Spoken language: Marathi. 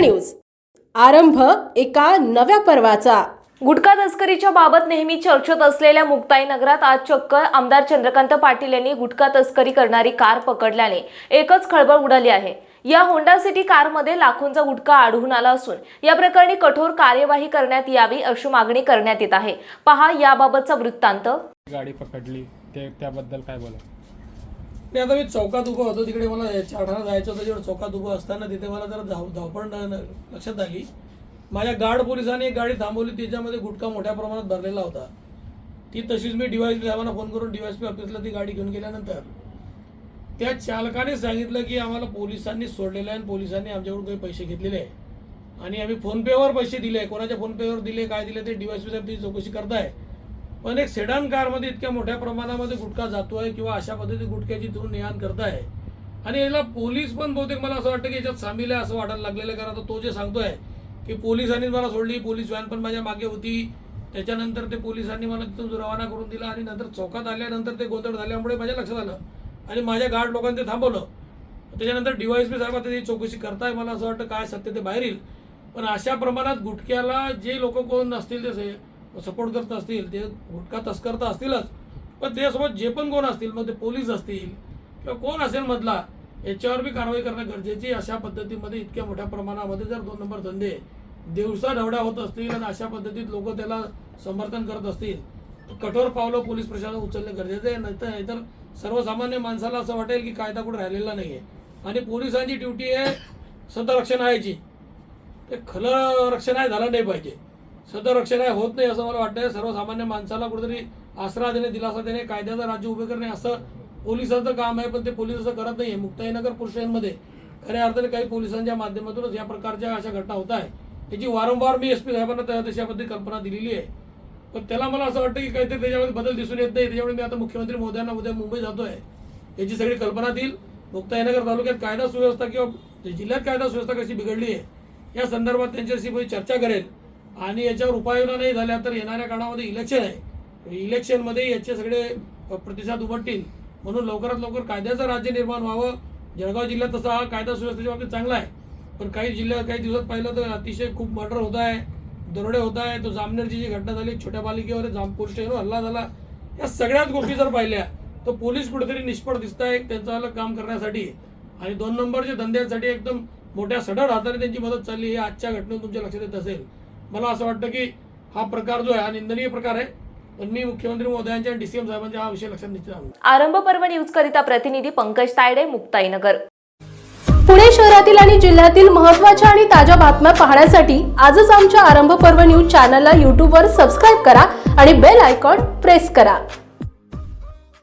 न्यूज. आरंभ एका नव्या पर्वाचा. गुटखा तस्करीच्या बाबत नेहमी चर्चेत असलेल्या मुक्ताई नगरात आज चक्क आमदार चंद्रकांत पाटील यांनी गुटखा तस्करी करणारी कार पकडल्याने एकच खळबळ उडाली आहे. या होंडा सिटी कारमध्ये लाखोंचा गुटखा आढळून आला असून या प्रकरणी कठोर कार्यवाही करण्यात यावी अशी मागणी करण्यात येत आहे. पहा याबाबतचा वृत्तांत. गाडी पकडली ते त्याबद्दल काय बोला नाही आता मी चौकात उभं होतो तिकडे मला चाठाणा जायचं होतं जेव्हा चौकात उभं असताना तिथे मला जरा धाव धावपण लक्षात आली. माझ्या गार्ड पोलिसांनी एक गाडी थांबवली त्याच्यामध्ये गुटखा मोठ्या प्रमाणात भरलेला होता. ती तशीच मी डीवायसपी साहेबांना फोन करून डीवायसपी ऑफिसला ती गाडी घेऊन गेल्यानंतर त्या चालकाने सांगितलं की आम्हाला पोलिसांनी सोडलेलं आहे आणि पोलिसांनी आमच्याकडून काही पैसे घेतलेले आहे. आणि आम्ही फोनपेवर पैसे दिले कोणाच्या फोनपेवर दिले काय दिले ते डीवायसपी साहेब ती चौकशी करताय. पण एक सेडान कारमध्ये इतक्या मोठ्या प्रमाणामध्ये गुटखा जातोय किंवा अशा पद्धती गुटख्याची तुम्ही ने करताय. आणि याला पोलीस पण बहुतेक मला असं वाटतं की याच्यात सामील आहे असं वाटायला लागलेलं आहे. कारण आता तो जे सांगतोय की पोलिसांनी मला सोडली पोलीस व्हॅन पण माझ्या मागे होती. त्याच्यानंतर ते पोलिसांनी मला तिथून रवाना करून दिला आणि नंतर चौकात आल्यानंतर ते गोंधळ झाल्यामुळे माझ्या लक्षात आलं आणि माझ्या गार्ड लोकांनी ते थांबवलं. त्याच्यानंतर डीवायसपी साहेब आता ती चौकशी करताय मला असं वाटतं काय सत्य ते बाहेर येईल पण अशा प्रमाणात गुटख्याला जे लोक कोण नसतील ते सपोर्ट करत असतील ते गुटखा तस्कर तर असतीलच. पण त्यासोबत जे पण कोण असतील मग ते पोलीस असतील किंवा कोण असेल मधला याच्यावर बी कारवाई करणं गरजेची अशा पद्धतीमध्ये इतक्या मोठ्या प्रमाणामध्ये जर दोन नंबर धंदे दिवसा ढवड्या होत असतील आणि अशा पद्धतीत लोक त्याला समर्थन करत असतील तर कठोर पावलं पोलीस प्रशासन उचलणं गरजेचं आहे. नाहीतर नाहीतर सर्वसामान्य माणसाला असं वाटेल की कायदा कुठे राहिलेला नाही आहे आणि पोलिसांची ड्युटी आहे सतरक्षण व्हायची ते खलं रक्षण आहे झालं नाही पाहिजे. सदरक्षण आहे होत नाही असं मला वाटतंय. सर्वसामान्य माणसाला कुठेतरी आसरा देणे दिलासा देणे कायद्याचं राज्य उभे करणे असं पोलिसांचं काम आहे पण ते पोलीस असं करत नाही. आहे मुक्ताईनगर पुरुषांमध्ये खऱ्या अर्थाने काही पोलिसांच्या माध्यमातूनच या प्रकारच्या अशा घटना होत आहे याची वारंवार मी एस पी साहेबांना त्या देशाबद्दल कल्पना दिलेली आहे. पण त्याला मला असं वाटतं की काहीतरी त्याच्यामध्ये बदल दिसून येत नाही. त्याच्यामुळे मी आता मुख्यमंत्री मोदयांना उद्या मुंबई जातो आहे याची सगळी कल्पना देईल. मुक्ताईनगर तालुक्यात कायदा सुव्यवस्था किंवा जिल्ह्यात कायदा सुव्यवस्था कशी बिघडली आहे या संदर्भात त्यांच्याशी चर्चा करेल. आणि याच्यावर उपाययोजना नाही झाल्या तर येणाऱ्या काळामध्ये इलेक्शन आहे. इलेक्शनमध्ये याचे सगळे प्रतिसाद उमटतील. म्हणून लवकरात लवकर कायद्याचं राज्य निर्माण व्हावं. जळगाव जिल्ह्यात तसा हा कायदा सुव्यवस्थेच्या बाबतीत चांगला आहे. पण काही जिल्ह्यात काही दिवसात पाहिलं तर अतिशय खूप मर्डर होत आहे दरोडे होत आहे. तो जामनेरची जी घटना झाली छोट्या पालिकेवर जाम पोलीस स्टेशनवर हल्ला झाला. या सगळ्याच गोष्टी जर पाहिल्या तर पोलीस कुठेतरी निष्फळ दिसत आहे त्यांचं अलग काम करण्यासाठी. आणि दोन नंबरच्या धंद्यांसाठी एकदम मोठ्या सडळ हाताने त्यांची मदत चालली हे आजच्या घटनेत तुमच्या लक्षात येत असेल. मला असं वाटतं की हा प्रकार जो आहे हा निंदनीय प्रकार आहे. पण मी मुख्यमंत्री महोदयांच्या आणि डीसीएम साहेबांच्या हा विषय लक्षात निश्चित आणू आरंभ पर्व न्यूज करिता प्रतिनिधी पंकज तायडे मुक्ताईनगर पुणे शहरातील आणि जिल्ह्यातील महत्त्वाच्या आणि ताज्या बातम्या पाहण्यासाठी आजच आमच्या आरंभ पर्व न्यूज चॅनलला यूट्यूबवर सबस्क्राईब करा आणि बेल आयकॉन प्रेस करा.